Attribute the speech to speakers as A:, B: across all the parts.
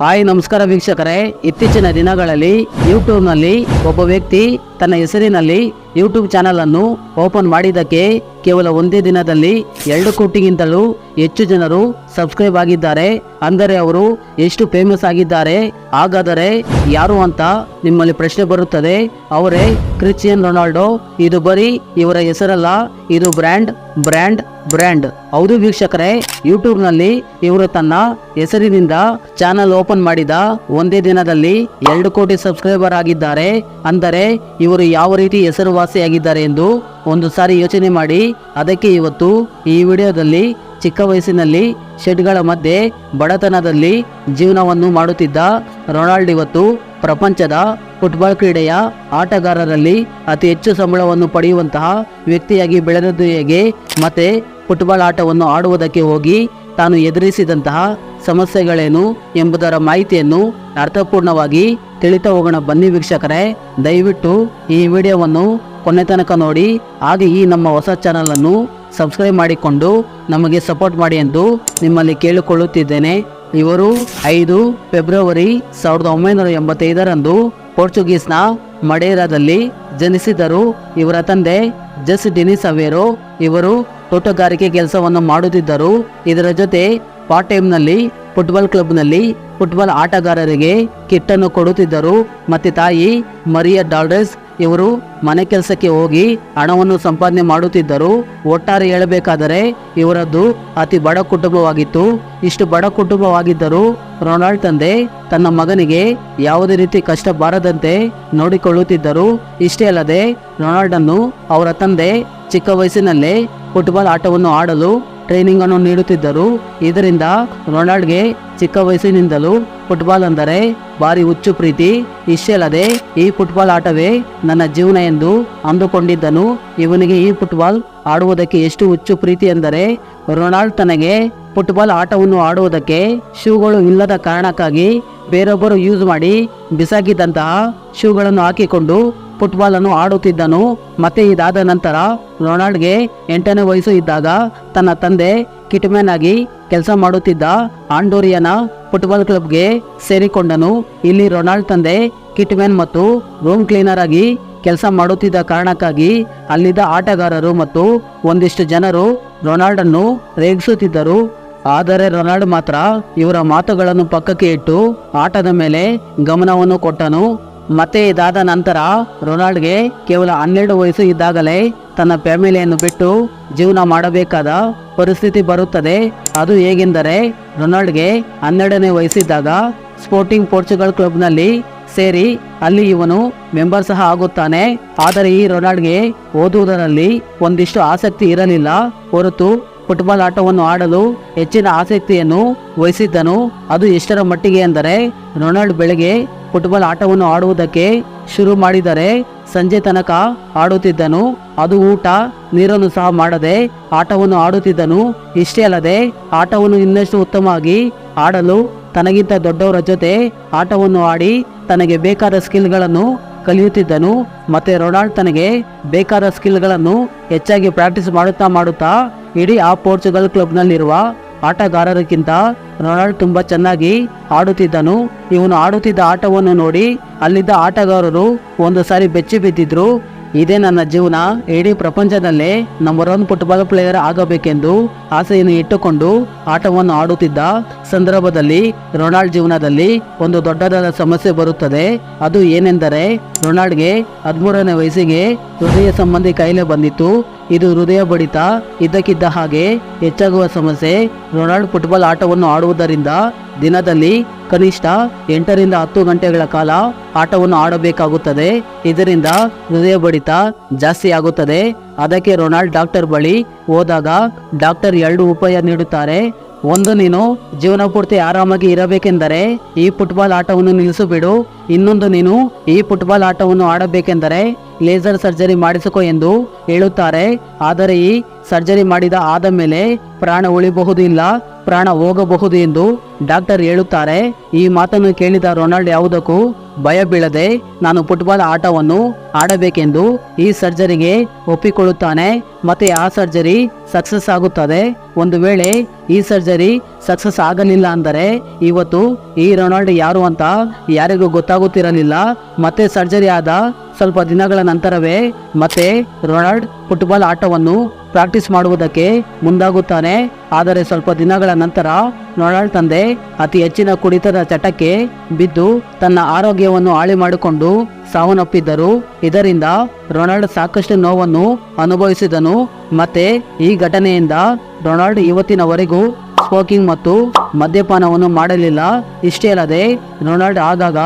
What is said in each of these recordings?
A: Hi ನಮಸ್ಕಾರ ವೀಕ್ಷಕರೇ. ಇತ್ತೀಚಿನ ದಿನಗಳಲ್ಲಿ ಯೂಟ್ಯೂಬ್ನಲ್ಲಿ ಒಬ್ಬ ವ್ಯಕ್ತಿ ತನ್ನ ಹೆಸರಿನಲ್ಲಿ ಯೂಟ್ಯೂಬ್ ಚಾನಲ್ ಅನ್ನು ಓಪನ್ ಮಾಡಿದ್ದಕ್ಕೆ ಕೇವಲ ಒಂದೇ ದಿನದಲ್ಲಿ ಎರಡು ಕೋಟಿಗಿಂತಲೂ ಹೆಚ್ಚು ಜನರು ಸಬ್ಸ್ಕ್ರೈಬ್ ಆಗಿದ್ದಾರೆ. ಅಂದರೆ ಅವರು ಎಷ್ಟು ಫೇಮಸ್ ಆಗಿದ್ದಾರೆ, ಹಾಗಾದರೆ ಯಾರು ಅಂತ ನಿಮ್ಮಲ್ಲಿ ಪ್ರಶ್ನೆ ಬರುತ್ತದೆ. ಅವರೇ ಕ್ರಿಶ್ಚಿಯನ್ ರೊನಾಲ್ಡೊ. ಇದು ಬರೀ ಇವರ ಹೆಸರಲ್ಲ, ಇದು ಬ್ರ್ಯಾಂಡ್ ಬ್ರ್ಯಾಂಡ್ ಬ್ರ್ಯಾಂಡ್. ಹೌದು ವೀಕ್ಷಕರೇ, ಯೂಟ್ಯೂಬ್ನಲ್ಲಿ ಇವರು ತನ್ನ ಹೆಸರಿನಿಂದ ಚಾನಲ್ ಓಪನ್ ಮಾಡಿದ ಒಂದೇ ದಿನದಲ್ಲಿ ಎರಡು ಕೋಟಿ ಸಬ್ಸ್ಕ್ರೈಬರ್ ಆಗಿದ್ದಾರೆ. ಅಂದರೆ ಇವರು ಯಾವ ರೀತಿ ಹೆಸರುವಾಸಿಯಾಗಿದ್ದಾರೆ ಎಂದು ಒಂದು ಸಾರಿ ಯೋಚನೆ ಮಾಡಿ, ಅದಕ್ಕೆ ಇವತ್ತು ಈ ವಿಡಿಯೋದಲ್ಲಿ ಚಿಕ್ಕ ವಯಸ್ಸಿನಲ್ಲಿ ಶೆಡ್ಗಳ ಮಧ್ಯೆ ಬಡತನದಲ್ಲಿ ಜೀವನವನ್ನು ಮಾಡುತ್ತಿದ್ದ ರೊನಾಲ್ಡ್ ಇವತ್ತು ಪ್ರಪಂಚದ ಫುಟ್ಬಾಲ್ ಕ್ರೀಡೆಯ ಆಟಗಾರರಲ್ಲಿ ಅತಿ ಹೆಚ್ಚು ಸಂಬಳವನ್ನು ಪಡೆಯುವಂತಹ ವ್ಯಕ್ತಿಯಾಗಿ ಬೆಳೆದದ್ದು ಹೇಗೆ, ಮತ್ತೆ ಫುಟ್ಬಾಲ್ ಆಟವನ್ನು ಆಡುವುದಕ್ಕೆ ಹೋಗಿ ತಾನು ಎದುರಿಸಿದಂತಹ ಸಮಸ್ಯೆಗಳೇನು ಎಂಬುದರ ಮಾಹಿತಿಯನ್ನು ಅರ್ಥಪೂರ್ಣವಾಗಿ ತಿಳಿತಾ ಹೋಗೋಣ. ಬನ್ನಿ ವೀಕ್ಷಕರೇ, ದಯವಿಟ್ಟು ಈ ವಿಡಿಯೋವನ್ನು ಕೊನೆ ತನಕ ನೋಡಿ, ಹಾಗೆ ಈ ನಮ್ಮ ಹೊಸ ಚಾನಲನ್ನು ಸಬ್ಸ್ಕ್ರೈಬ್ ಮಾಡಿಕೊಂಡು ನಮಗೆ ಸಪೋರ್ಟ್ ಮಾಡಿ ಎಂದು ನಿಮ್ಮಲ್ಲಿ ಕೇಳಿಕೊಳ್ಳುತ್ತಿದ್ದೇನೆ. ಇವರು ಐದು ಫೆಬ್ರವರಿ ಸಾವಿರದ ಒಂಬೈನೂರ ಎಂಬತ್ತೈದರಂದು ಪೋರ್ಚುಗೀಸ್ನ ಮಡೇರಾದಲ್ಲಿ ಜನಿಸಿದರು. ಇವರ ತಂದೆ ಜಸ್ ಡೆನಿಸ್ ಅವೇರೋ. ಇವರು ತೋಟಗಾರಿಕೆ ಕೆಲಸವನ್ನು ಮಾಡುತ್ತಿದ್ದರು. ಇದರ ಜೊತೆ ಪಾರ್ಟ್ ಟೈಮ್ನಲ್ಲಿ ಫುಟ್ಬಾಲ್ ಕ್ಲಬ್ನಲ್ಲಿ ಫುಟ್ಬಾಲ್ ಆಟಗಾರರಿಗೆ ಕಿಟ್ಟನ್ನು ಕೊಡುತ್ತಿದ್ದರು. ಮತ್ತೆ ತಾಯಿ ಮರಿಯಾ ಡಾಲ್ಡಸ್ ಇವರು ಮನೆ ಕೆಲಸಕ್ಕೆ ಹೋಗಿ ಹಣವನ್ನು ಸಂಪಾದನೆ ಮಾಡುತ್ತಿದ್ದರು. ಒಟ್ಟಾರೆ ಹೇಳಬೇಕಾದರೆ ಇವರದ್ದು ಅತಿ ಬಡ ಕುಟುಂಬವಾಗಿತ್ತು. ಇಷ್ಟು ಬಡ ಕುಟುಂಬವಾಗಿದ್ದರೂ ರೊನಾಲ್ಡ್ ತಂದೆ ತನ್ನ ಮಗನಿಗೆ ಯಾವುದೇ ರೀತಿ ಕಷ್ಟ ಬಾರದಂತೆ ನೋಡಿಕೊಳ್ಳುತ್ತಿದ್ದರು. ಇಷ್ಟೇ ಅಲ್ಲದೆ ರೊನಾಲ್ಡನ್ನು ಅವರ ತಂದೆ ಚಿಕ್ಕ ವಯಸ್ಸಿನಲ್ಲೇ ಫುಟ್ಬಾಲ್ ಆಟವನ್ನು ಆಡಲು ಟ್ರೈನಿಂಗ್ ಅನ್ನು ನೀಡುತ್ತಿದ್ದರು. ಇದರಿಂದ ರೊನಾಲ್ಡ್ಗೆ ಚಿಕ್ಕ ವಯಸ್ಸಿನಿಂದಲೂ ಫುಟ್ಬಾಲ್ ಅಂದರೆ ಭಾರಿ ಹುಚ್ಚು ಪ್ರೀತಿ. ಇಷ್ಟಲ್ಲದೆ ಈ ಫುಟ್ಬಾಲ್ ಆಟವೇ ನನ್ನ ಜೀವನ ಎಂದು ಅಂದುಕೊಂಡಿದ್ದನು. ಇವನಿಗೆ ಈ ಫುಟ್ಬಾಲ್ ಆಡುವುದಕ್ಕೆ ಎಷ್ಟು ಹುಚ್ಚು ಪ್ರೀತಿ ಎಂದರೆ ರೊನಾಲ್ಡ್ ತನಗೆ ಫುಟ್ಬಾಲ್ ಆಟವನ್ನು ಆಡುವುದಕ್ಕೆ ಶೂಗಳು ಇಲ್ಲದ ಕಾರಣಕ್ಕಾಗಿ ಬೇರೊಬ್ಬರು ಯೂಸ್ ಮಾಡಿ ಬಿಸಾಕಿದ್ದಂತಹ ಶೂಗಳನ್ನು ಹಾಕಿಕೊಂಡು ಫುಟ್ಬಾಲ್ ಅನ್ನು ಆಡುತ್ತಿದ್ದನು. ಮತ್ತೆ ಇದಾದ ನಂತರ ರೊನಾಲ್ಡ್ಗೆ ಎಂಟನೇ ವಯಸ್ಸು ಇದ್ದಾಗ ತನ್ನ ತಂದೆ ಕಿಟ್ಮ್ಯಾನ್ ಆಗಿ ಕೆಲಸ ಮಾಡುತ್ತಿದ್ದ ಆಂಡೋರಿಯನ ಫುಟ್ಬಾಲ್ ಕ್ಲಬ್ಗೆ ಸೇರಿಕೊಂಡನು. ಇಲ್ಲಿ ರೊನಾಲ್ಡ್ ತಂದೆ ಕಿಟ್ಮ್ಯಾನ್ ಮತ್ತು ರೂಮ್ ಕ್ಲೀನರ್ ಆಗಿ ಕೆಲಸ ಮಾಡುತ್ತಿದ್ದ ಕಾರಣಕ್ಕಾಗಿ ಅಲ್ಲಿದ್ದ ಆಟಗಾರರು ಮತ್ತು ಒಂದಿಷ್ಟು ಜನರು ರೊನಾಲ್ಡ್ ಅನ್ನು ರೇಗಿಸುತ್ತಿದ್ದರು. ಆದರೆ ರೊನಾಲ್ಡ್ ಮಾತ್ರ ಇವರ ಮಾತುಗಳನ್ನು ಪಕ್ಕಕ್ಕೆ ಇಟ್ಟು ಆಟದ ಮೇಲೆ ಗಮನವನ್ನು ಕೊಟ್ಟನು. ಮತ್ತೆ ಇದಾದ ನಂತರ ರೊನಾಲ್ಡ್ಗೆ ಕೇವಲ ಹನ್ನೆರಡು ವಯಸ್ಸು ಇದ್ದಾಗಲೇ ತನ್ನ ಫ್ಯಾಮಿಲಿಯನ್ನು ಬಿಟ್ಟು ಜೀವನ ಮಾಡಬೇಕಾದ ಪರಿಸ್ಥಿತಿ ಬರುತ್ತದೆ. ಅದು ಹೇಗೆಂದರೆ ರೊನಾಲ್ಡ್ಗೆ ಹನ್ನೆರಡನೇ ವಯಸ್ಸಿದ್ದಾಗ ಸ್ಪೋರ್ಟಿಂಗ್ ಪೋರ್ಚುಗಲ್ ಕ್ಲಬ್ನಲ್ಲಿ ಸೇರಿ ಅಲ್ಲಿ ಇವನು ಮೆಂಬರ್ ಸಹ ಆಗುತ್ತಾನೆ. ಆದರೆ ಈ ರೊನಾಲ್ಡ್ಗೆ ಓದುವುದರಲ್ಲಿ ಒಂದಿಷ್ಟು ಆಸಕ್ತಿ ಇರಲಿಲ್ಲ. ಹೊರತು ಫುಟ್ಬಾಲ್ ಆಟವನ್ನು ಆಡಲು ಹೆಚ್ಚಿನ ಆಸಕ್ತಿಯನ್ನು ವಹಿಸಿದ್ದನು. ಅದು ಎಷ್ಟರ ಮಟ್ಟಿಗೆ ಎಂದರೆ ರೊನಾಲ್ಡ್ ಬೆಳಗ್ಗೆ ಫುಟ್ಬಾಲ್ ಆಟವನ್ನು ಆಡುವುದಕ್ಕೆ ಶುರು ಮಾಡಿದರೆ ಸಂಜೆ ತನಕ ಆಡುತ್ತಿದ್ದನು. ಅದು ಊಟ, ನೀರನ್ನು ಸಹ ಮಾಡದೆ ಆಟವನ್ನು ಆಡುತ್ತಿದ್ದನು. ಇಷ್ಟೇ ಅಲ್ಲದೆ, ಆಟವನ್ನು ಇನ್ನಷ್ಟು ಉತ್ತಮವಾಗಿ ಆಡಲು ತನಗಿಂತ ದೊಡ್ಡವರ ಜೊತೆ ಆಟವನ್ನು ಆಡಿ ತನಗೆ ಬೇಕಾದ ಸ್ಕಿಲ್ಗಳನ್ನು ಕಲಿಯುತ್ತಿದ್ದನು. ಮತ್ತೆ ರೊನಾಲ್ಡ್ ತನಗೆ ಬೇಕಾದ ಸ್ಕಿಲ್ಗಳನ್ನು ಹೆಚ್ಚಾಗಿ ಪ್ರಾಕ್ಟೀಸ್ ಮಾಡುತ್ತಾ ಮಾಡುತ್ತಾ ಇಡೀ ಆ ಪೋರ್ಚುಗಲ್ ಕ್ಲಬ್ನಲ್ಲಿರುವ ಆಟಗಾರರಿಗಿಂತ ರೊನಾಲ್ಡ್ ತುಂಬಾ ಚೆನ್ನಾಗಿ ಆಡುತ್ತಿದ್ದನು. ಇವನು ಆಡುತ್ತಿದ್ದ ಆಟವನ್ನು ನೋಡಿ ಅಲ್ಲಿದ್ದ ಆಟಗಾರರು ಒಂದು ಸಾರಿ ಬೆಚ್ಚಿ ಬಿದ್ದಿದ್ರು. ಇದೇ ನನ್ನ ಜೀವನ, ಇಡೀ ಪ್ರಪಂಚದಲ್ಲೇ ನಂಬರ್ ಒನ್ ಫುಟ್ಬಾಲ್ ಪ್ಲೇಯರ್ ಆಗಬೇಕೆಂದು ಆಸೆಯನ್ನು ಇಟ್ಟುಕೊಂಡು ಆಟವನ್ನು ಆಡುತ್ತಿದ್ದ ಸಂದರ್ಭದಲ್ಲಿ, ರೊನಾಲ್ಡ್ ಜೀವನದಲ್ಲಿ ಒಂದು ದೊಡ್ಡದಾದ ಸಮಸ್ಯೆ ಬರುತ್ತದೆ. ಅದು ಏನೆಂದರೆ, ರೊನಾಲ್ಡ್ಗೆ ಹದಿಮೂರನೇ ವಯಸ್ಸಿಗೆ ಹೃದಯ ಸಂಬಂಧಿ ಕಾಯಿಲೆ ಬಂದಿತ್ತು. ಇದು ಹೃದಯ ಬಡಿತ, ಇದ್ದಕ್ಕಿದ್ದ ಹಾಗೆ ಹೆಚ್ಚಾಗುವ ಸಮಸ್ಯೆ. ರೊನಾಲ್ಡ್ ಫುಟ್ಬಾಲ್ ಆಟವನ್ನು ಆಡುವುದರಿಂದ ದಿನದಲ್ಲಿ ಕನಿಷ್ಠ ಎಂಟರಿಂದ ಹತ್ತು ಗಂಟೆಗಳ ಕಾಲ ಆಟವನ್ನು ಆಡಬೇಕಾಗುತ್ತದೆ. ಇದರಿಂದ ಹೃದಯ ಬಡಿತ ಜಾಸ್ತಿ ಆಗುತ್ತದೆ. ಅದಕ್ಕೆ ರೊನಾಲ್ಡ್ ಡಾಕ್ಟರ್ ಬಳಿ ಹೋದಾಗ ಡಾಕ್ಟರ್ ಎರಡು ಉಪಾಯ ನೀಡುತ್ತಾರೆ. ಒಂದು ನೀನು ಜೀವನ ಪೂರ್ತಿ ಆರಾಮಾಗಿ ಇರಬೇಕೆಂದರೆ ಈ ಫುಟ್ಬಾಲ್ ಆಟವನ್ನು ನಿಲ್ಲಿಸಿಬಿಡು ಇನ್ನೊಂದು ನೀನು ಈ ಫುಟ್ಬಾಲ್ ಆಟವನ್ನು ಆಡಬೇಕೆಂದರೆ ಲೇಸರ್ ಸರ್ಜರಿ ಮಾಡಿಸಿಕೊ ಎಂದು ಹೇಳುತ್ತಾರೆ. ಆದರೆ ಈ ಸರ್ಜರಿ ಮಾಡಿದ ಆದ ಮೇಲೆ ಪ್ರಾಣ ಉಳಿಬಹುದು ಇಲ್ಲ ಪ್ರಾಣ ಹೋಗಬಹುದು ಎಂದು ಡಾಕ್ಟರ್ ಹೇಳುತ್ತಾರೆ. ಈ ಮಾತನ್ನು ಕೇಳಿದ ರೊನಾಲ್ಡ್ ಯಾವುದಕ್ಕೂ ಭಯ ಬೀಳದೆ ನಾನು ಫುಟ್ಬಾಲ್ ಆಟವನ್ನು ಆಡಬೇಕೆಂದು ಈ ಸರ್ಜರಿಗೆ ಒಪ್ಪಿಕೊಳ್ಳುತ್ತಾನೆ. ಮತ್ತೆ ಆ ಸರ್ಜರಿ ಸಕ್ಸಸ್ ಆಗುತ್ತದೆ. ಒಂದು ವೇಳೆ ಈ ಸರ್ಜರಿ ಸಕ್ಸಸ್ ಆಗಲಿಲ್ಲ ಅಂದರೆ ಇವತ್ತು ಈ ರೊನಾಲ್ಡ್ ಯಾರು ಅಂತ ಯಾರಿಗೂ ಗೊತ್ತಾಗುತ್ತಿರಲಿಲ್ಲ. ಮತ್ತೆ ಸರ್ಜರಿ ಆದ ಸ್ವಲ್ಪ ದಿನಗಳ ನಂತರವೇ ಮತ್ತೆ ರೊನಾಲ್ಡ್ ಫುಟ್ಬಾಲ್ ಆಟವನ್ನು ಪ್ರಾಕ್ಟೀಸ್ ಮಾಡುವುದಕ್ಕೆ ಮುಂದಾಗುತ್ತಾನೆ. ಆದರೆ ಸ್ವಲ್ಪ ದಿನಗಳ ನಂತರ ರೊನಾಲ್ಡ್ ತಂದೆ ಅತಿ ಹೆಚ್ಚಿನ ಕುಡಿತದ ಚಟಕ್ಕೆ ಬಿದ್ದು ತನ್ನ ಆರೋಗ್ಯವನ್ನು ಹಾಳು ಮಾಡಿಕೊಂಡು ಸಾವನ್ನಪ್ಪಿದ್ದರು. ಇದರಿಂದ ರೊನಾಲ್ಡ್ ಸಾಕಷ್ಟು ನೋವನ್ನು ಅನುಭವಿಸಿದನು. ಮತ್ತೆ ಈ ಘಟನೆಯಿಂದ ರೊನಾಲ್ಡ್ ಇವತ್ತಿನವರೆಗೂ ಸ್ಮೋಕಿಂಗ್ ಮತ್ತು ಮದ್ಯಪಾನವನ್ನು ಮಾಡಲಿಲ್ಲ. ಇಷ್ಟೇ ಅಲ್ಲದೆ, ರೊನಾಲ್ಡ್ ಆಗಾಗ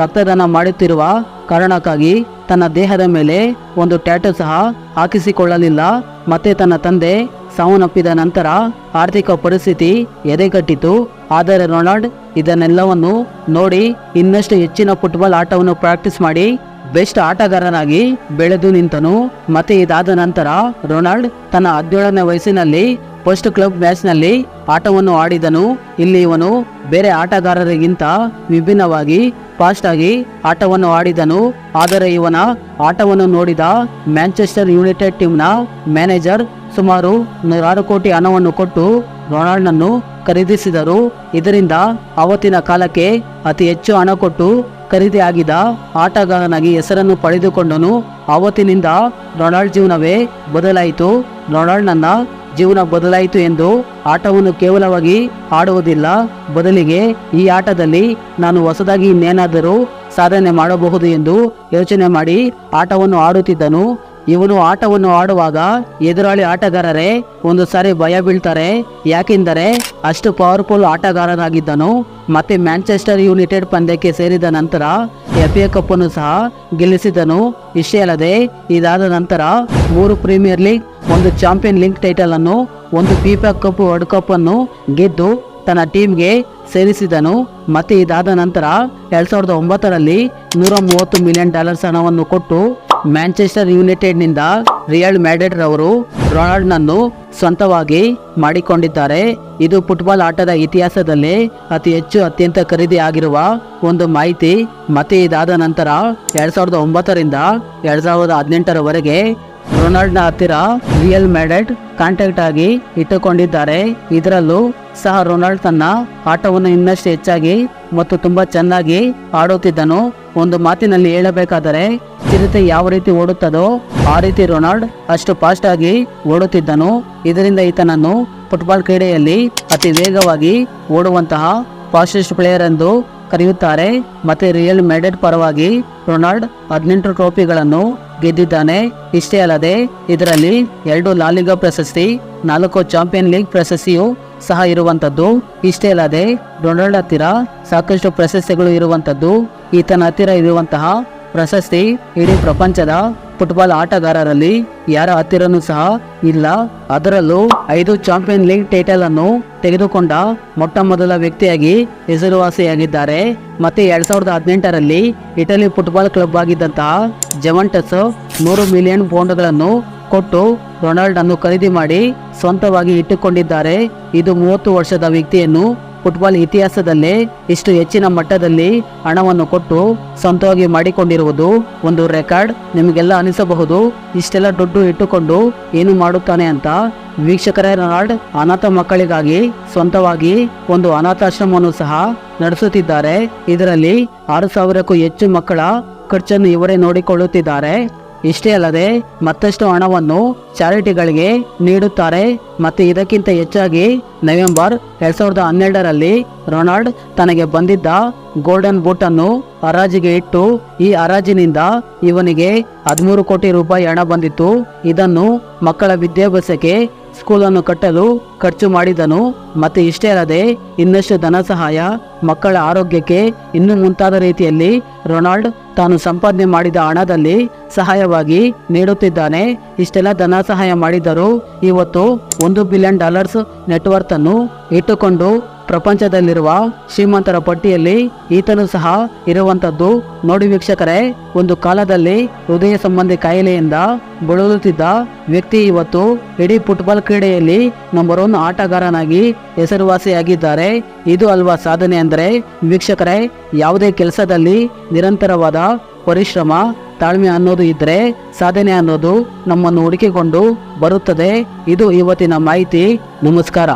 A: ರಕ್ತದಾನ ಮಾಡುತ್ತಿರುವ ಕಾರಣಕ್ಕಾಗಿ ತನ್ನ ದೇಹದ ಮೇಲೆ ಒಂದು ಟ್ಯಾಟೂ ಸಹ ಹಾಕಿಸಿಕೊಳ್ಳಲಿಲ್ಲ. ಮತ್ತೆ ತನ್ನ ತಂದೆ ಸಾವನ್ನಪ್ಪಿದ ನಂತರ ಆರ್ಥಿಕ ಪರಿಸ್ಥಿತಿ ಎದೆಗಟ್ಟಿತು. ಆದರೆ ರೊನಾಲ್ಡ್ ಇದನ್ನೆಲ್ಲವನ್ನು ನೋಡಿ ಇನ್ನಷ್ಟು ಹೆಚ್ಚಿನ ಫುಟ್ಬಾಲ್ ಆಟವನ್ನು ಪ್ರಾಕ್ಟೀಸ್ ಮಾಡಿ ಬೆಸ್ಟ್ ಆಟಗಾರನಾಗಿ ಬೆಳೆದು ನಿಂತನು. ಮತ್ತೆ ಇದಾದ ನಂತರ ರೊನಾಲ್ಡ್ ತನ್ನ ಹದಿನೇಳನೇ ವಯಸ್ಸಿನಲ್ಲಿ ಫಸ್ಟ್ ಕ್ಲಬ್ ಮ್ಯಾಚ್ನಲ್ಲಿ ಆಟವನ್ನು ಆಡಿದನು. ಇಲ್ಲಿ ಇವನು ಬೇರೆ ಆಟಗಾರರಿಗಿಂತ ವಿಭಿನ್ನವಾಗಿ ಫಾಸ್ಟ್ ಆಗಿ ಆಟವನ್ನು ಆಡಿದನು. ಆದರೆ ಇವನ ಆಟವನ್ನು ನೋಡಿದ ಮ್ಯಾಂಚೆಸ್ಟರ್ ಯುನೈಟೆಡ್ ಟೀಮ್ನ ಮ್ಯಾನೇಜರ್ ಸುಮಾರು ನೂರಾರು ಕೋಟಿ ಹಣವನ್ನು ಕೊಟ್ಟು ರೊನಾಲ್ಡ್ನನ್ನು ಖರೀದಿಸಿದರು. ಇದರಿಂದ ಅವತ್ತಿನ ಕಾಲಕ್ಕೆ ಅತಿ ಹೆಚ್ಚು ಹಣ ಕೊಟ್ಟು ಖರೀದಿ ಆಗಿದ ಆಟಗಾರನಾಗಿ ಹೆಸರನ್ನು ಪಡೆದುಕೊಂಡನು. ಆವತ್ತಿನಿಂದ ರೊನಾಲ್ಡ್ ಜೀವನವೇ ಬದಲಾಯಿತು. ರೊನಾಲ್ಡ್ ನನ್ನ ಜೀವನ ಬದಲಾಯಿತು ಎಂದು ಆಟವನ್ನು ಕೇವಲವಾಗಿ ಆಡುವುದಿಲ್ಲ. ಬದಲಿಗೆ ಈ ಆಟದಲ್ಲಿ ನಾನು ಹೊಸದಾಗಿ ಇನ್ನೇನಾದರೂ ಸಾಧನೆ ಮಾಡಬಹುದು ಎಂದು ಯೋಚನೆ ಮಾಡಿ ಆಟವನ್ನು ಆಡುತ್ತಿದ್ದನು. ಇವನು ಆಟವನ್ನು ಆಡುವಾಗ ಎದುರಾಳಿ ಆಟಗಾರರೇ, ಒಂದು ಸಾರಿ ಭಯ ಬೀಳ್ತಾರೆ. ಯಾಕೆಂದರೆ ಅಷ್ಟು ಪವರ್ಫುಲ್ ಆಟಗಾರನಾಗಿದ್ದನು. ಮತ್ತೆ ಮ್ಯಾಂಚೆಸ್ಟರ್ ಯುನೈಟೆಡ್ ಪಂದ್ಯಕ್ಕೆ ಸೇರಿದ ನಂತರ ಎಫ್ ಎ ಕಪ್ ಅನ್ನು ಸಹ ಗೆಲ್ಲಿಸಿದನು. ಇಷ್ಟೇ ಅಲ್ಲದೆ ಇದಾದ ನಂತರ ಮೂರು ಪ್ರೀಮಿಯರ್ ಲೀಗ್ ಒಂದು ಚಾಂಪಿಯನ್ ಲಿಂಕ್ ಟೈಟಲ್ ಅನ್ನು, ಒಂದು ಫಿಫಾ ಕಪ್ ವರ್ಲ್ಡ್ ಕಪ್ ಅನ್ನು ಗೆದ್ದು ತನ್ನ ಟೀಮ್ಗೆ ಸೇರಿಸಿದನು. ಮತ್ತೆ ಇದಾದ ನಂತರ ಎರಡ್ ಸಾವಿರದ ಒಂಬತ್ತರಲ್ಲಿ ನೂರ ಮೂವತ್ತು ಮಿಲಿಯನ್ ಡಾಲರ್ಸ್ ಹಣವನ್ನು ಕೊಟ್ಟು ಮ್ಯಾಂಚೆಸ್ಟರ್ ಯುನೈಟೆಡ್ನಿಂದ ರಿಯಲ್ ಮ್ಯಾಡ್ರಿಡ್ ರವರು ರೊನಾಲ್ಡ್ನನ್ನು ಸ್ವಂತವಾಗಿ ಮಾಡಿಕೊಂಡಿದ್ದಾರೆ. ಇದು ಫುಟ್ಬಾಲ್ ಆಟದ ಇತಿಹಾಸದಲ್ಲಿ ಅತಿ ಹೆಚ್ಚು ಅತ್ಯಂತ ಖರೀದಿ ಆಗಿರುವ ಒಂದು ಮಾಹಿತಿ. ಮತ್ತೆ ಇದಾದ ನಂತರ ಎರಡ್ ಸಾವಿರದ ಒಂಬತ್ತರಿಂದ ಎರಡ್ ಸಾವಿರದ ಹದಿನೆಂಟರವರೆಗೆ ರೊನಾಲ್ಡ್ನ ಹತ್ತಿರ ರಿಯಲ್ ಮ್ಯಾಡೆಡ್ ಕಾಂಟ್ಯಾಕ್ಟ್ ಆಗಿ ಇಟ್ಟುಕೊಂಡಿದ್ದಾರೆ. ಇದರಲ್ಲೂ ಸಹ ರೊನಾಲ್ಡ್ ತನ್ನ ಆಟವನ್ನು ಇನ್ನಷ್ಟು ಹೆಚ್ಚಾಗಿ ಮತ್ತು ತುಂಬಾ ಚೆನ್ನಾಗಿ ಆಡುತ್ತಿದ್ದನು. ಒಂದು ಮಾತಿನಲ್ಲಿ ಹೇಳಬೇಕಾದರೆ, ಚಿರತೆ ಯಾವ ರೀತಿ ಓಡುತ್ತದೋ ಆ ರೀತಿ ರೊನಾಲ್ಡ್ ಅಷ್ಟು ಫಾಸ್ಟ್ ಆಗಿ ಓಡುತ್ತಿದ್ದನು. ಇದರಿಂದ ಈತನನ್ನು ಫುಟ್ಬಾಲ್ ಕ್ರೀಡೆಯಲ್ಲಿ ಅತಿ ವೇಗವಾಗಿ ಓಡುವಂತಹ ಫಾಸ್ಟೆಸ್ಟ್ ಪ್ಲೇಯರ್ ಎಂದು ಕರೆಯುತ್ತಾರೆ. ಮತ್ತೆ ರಿಯಲ್ ಮೆಡೆಡ್ ಪರವಾಗಿ ರೊನಾಲ್ಡ್ ಹದಿನೆಂಟು ಟ್ರೋಫಿಗಳನ್ನು ಗೆದ್ದಿದ್ದಾನೆ. ಇಷ್ಟೇ ಅಲ್ಲದೆ, ಇದರಲ್ಲಿ ಎರಡು ಲಾಲಿಗ ಪ್ರಶಸ್ತಿ, ನಾಲ್ಕು ಚಾಂಪಿಯನ್ ಲೀಗ್ ಪ್ರಶಸ್ತಿಯು ಸಹ ಇರುವಂತದ್ದು ಇಷ್ಟೇ ಅಲ್ಲದೆ, ರೊನಾಲ್ಡ್ ಹತ್ತಿರ ಸಾಕಷ್ಟು ಪ್ರಶಸ್ತಿಗಳು ಇರುವಂತದ್ದು ಈತನ ಹತ್ತಿರ ಇರುವಂತಹ ಪ್ರಶಸ್ತಿ ಇಡೀ ಪ್ರಪಂಚದ ಫುಟ್ಬಾಲ್ ಆಟಗಾರರಲ್ಲಿ ಯಾರ ಹತ್ತಿರನೂ ಸಹ ಇಲ್ಲ. ಅದರಲ್ಲೂ ಐದು ಚಾಂಪಿಯನ್ ಲೀಗ್ ಟೈಟಲ್ ಅನ್ನು ತೆಗೆದುಕೊಂಡ ಮೊಟ್ಟ ಮೊದಲ ವ್ಯಕ್ತಿಯಾಗಿ ಹೆಸರುವಾಸಿಯಾಗಿದ್ದಾರೆ. ಮತ್ತೆ ಎರಡ್ ಸಾವಿರದ ಹದಿನೆಂಟರಲ್ಲಿ ಇಟಲಿ ಫುಟ್ಬಾಲ್ ಕ್ಲಬ್ ಆಗಿದ್ದಂತಹ ಜವಂಟಸ್ ನೂರು ಮಿಲಿಯನ್ ಪೌಂಡ್ಗಳನ್ನು ಕೊಟ್ಟು ರೊನಾಲ್ಡ್ ಅನ್ನು ಖರೀದಿ ಮಾಡಿ ಸ್ವಂತವಾಗಿ ಇಟ್ಟುಕೊಂಡಿದ್ದಾರೆ. ಇದು ಮೂವತ್ತು ವರ್ಷದ ವ್ಯಕ್ತಿಯನ್ನು ಫುಟ್ಬಾಲ್ ಇತಿಹಾಸದಲ್ಲೇ ಇಷ್ಟು ಹೆಚ್ಚಿನ ಮಟ್ಟದಲ್ಲಿ ಹಣವನ್ನು ಕೊಟ್ಟು ಸ್ವಂತವಾಗಿ ಮಾಡಿಕೊಂಡಿರುವುದು ಒಂದು ರೆಕಾರ್ಡ್. ನಿಮಗೆಲ್ಲ ಅನಿಸಬಹುದು, ಇಷ್ಟೆಲ್ಲ ದುಡ್ಡು ಇಟ್ಟುಕೊಂಡು ಏನು ಮಾಡುತ್ತಾನೆ ಅಂತ. ವೀಕ್ಷಕರೇ ರೊನಾಲ್ಡ್ ಅನಾಥ ಮಕ್ಕಳಿಗಾಗಿ ಸ್ವಂತವಾಗಿ ಒಂದು ಅನಾಥಾಶ್ರಮವನ್ನು ಸಹ ನಡೆಸುತ್ತಿದ್ದಾರೆ. ಇದರಲ್ಲಿ ಆರು ಸಾವಿರಕ್ಕೂ ಹೆಚ್ಚು ಮಕ್ಕಳ ಖರ್ಚನ್ನು ಇವರೇ ನೋಡಿಕೊಳ್ಳುತ್ತಿದ್ದಾರೆ. ಇಷ್ಟೇ ಅಲ್ಲದೆ ಮತ್ತಷ್ಟು ಹಣವನ್ನು ಚಾರಿಟಿಗಳಿಗೆ ನೀಡುತ್ತಾರೆ ಮತ್ತು ಇದಕ್ಕಿಂತ ಹೆಚ್ಚಾಗಿ ನವೆಂಬರ್ ಎರಡ್ ಸಾವಿರದ ಹನ್ನೆರಡರಲ್ಲಿ ರೊನಾಲ್ಡ್ ತನಗೆ ಬಂದಿದ್ದ ಗೋಲ್ಡನ್ ಬೂಟ್ ಅನ್ನು ಹರಾಜಿಗೆ ಇಟ್ಟು, ಈ ಹರಾಜಿನಿಂದ ಇವನಿಗೆ ಹದಿಮೂರು ಕೋಟಿ ರೂಪಾಯಿ ಹಣ ಬಂದಿತ್ತು. ಇದನ್ನು ಮಕ್ಕಳ ವಿದ್ಯಾಭ್ಯಾಸಕ್ಕೆ ಸ್ಕೂಲನ್ನು ಕಟ್ಟಲು ಖರ್ಚು ಮಾಡಿದನು, ಮತ್ತೆ ಇಷ್ಟೇ ಅಲ್ಲದೆ ಇನ್ನಷ್ಟು ಧನ ಸಹಾಯ ಮಕ್ಕಳ ಆರೋಗ್ಯಕ್ಕೆ ಇನ್ನು ಮುಂತಾದ ರೀತಿಯಲ್ಲಿ ರೊನಾಲ್ಡ್ ತಾನು ಸಂಪಾದನೆ ಮಾಡಿದ ಹಣದಲ್ಲಿ ಸಹಾಯವಾಗಿ ನೀಡುತ್ತಿದ್ದಾನೆ. ಇಷ್ಟೆಲ್ಲ ಧನ ಸಹಾಯ ಮಾಡಿದರೂ ಇವತ್ತು ಒಂದು ಬಿಲಿಯನ್ ಡಾಲರ್ಸ್ ನೆಟ್ವರ್ತ್ ಅನ್ನು ಇಟ್ಟುಕೊಂಡು ಪ್ರಪಂಚದಲ್ಲಿರುವ ಶ್ರೀಮಂತರ ಪಟ್ಟಿಯಲ್ಲಿ ಈತನು ಸಹ ಇರುವಂತದ್ದು ನೋಡಿ ವೀಕ್ಷಕರೇ, ಒಂದು ಕಾಲದಲ್ಲಿ ಹೃದಯ ಸಂಬಂಧಿ ಕಾಯಿಲೆಯಿಂದ ಬಳಲುತ್ತಿದ್ದ ವ್ಯಕ್ತಿ ಇವತ್ತು ಇಡೀ ಫುಟ್ಬಾಲ್ ಕ್ರೀಡೆಯಲ್ಲಿ ನಂಬರ್ ಒನ್ ಆಟಗಾರನಾಗಿ ಹೆಸರುವಾಸಿಯಾಗಿದ್ದಾರೆ. ಇದು ಅಲ್ವಾ ಸಾಧನೆ ಅಂದರೆ, ವೀಕ್ಷಕರೇ, ಯಾವುದೇ ಕೆಲಸದಲ್ಲಿ ನಿರಂತರವಾದ ಪರಿಶ್ರಮ, ತಾಳ್ಮೆ ಅನ್ನೋದು ಇದ್ರೆ ಸಾಧನೆ ಅನ್ನೋದು ನಮ್ಮನ್ನು ಹುಡುಕಿಕೊಂಡು ಬರುತ್ತದೆ. ಇದು ಇವತ್ತಿನ ಮಾಹಿತಿ. ನಮಸ್ಕಾರ.